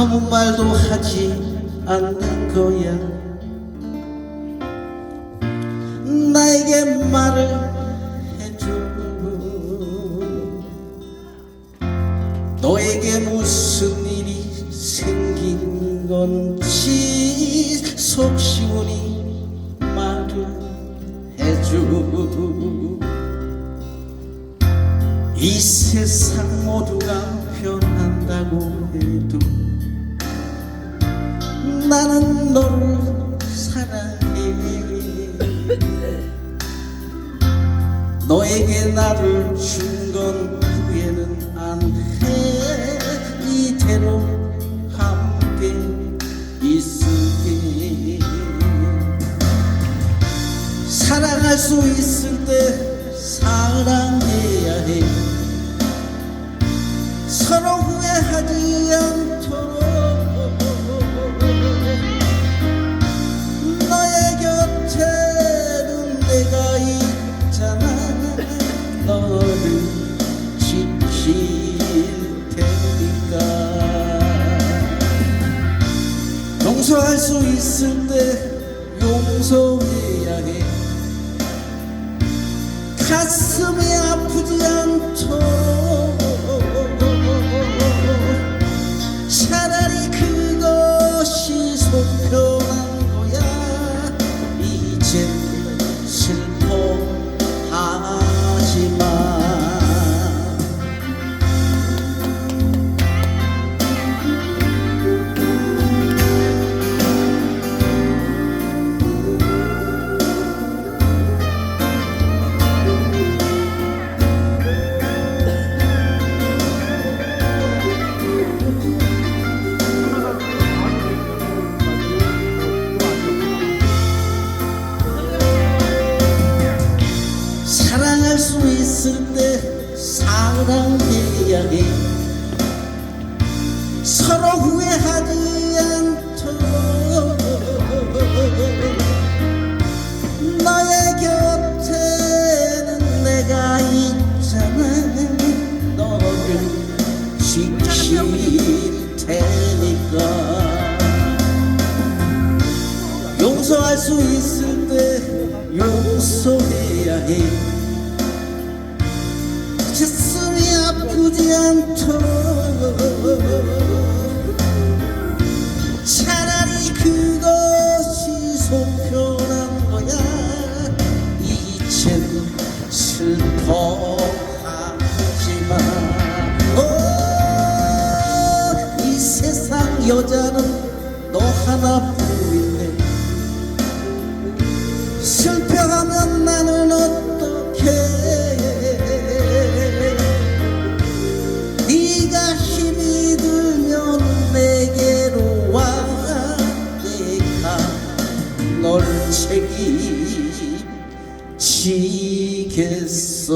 아무 말도 하지 않는 거야. 나에게 말을 해줘 너에게 무슨 일이 생긴 건지 속 시원히 말을 해줘 이 세상 모두가 변한다고 해 너를 사랑해. 너에게 나를 준 건 후회는 안해. 이대로 함께 있을게. 사랑할 수 있을 때 사랑해야 해 지킬 테니까. 용서할 수 있을 때 용서해야 해. 가슴이 아프지 않도록 차라리 그것이 속편한 거야. 이제 슬퍼하지 마 있을 때 사랑해야 해 서로 후회하지 않도록 너의 곁에는 내가 있잖아. 너를 지킬 테니까. 용서할 수 있을 때 용서해야 해 슬퍼 하지 마이 세상 여자는 너 하나뿐인데. 슬퍼하면 나는 어떡해? 네가 힘이 들면 내게로 와 내가 널 책임 지겠어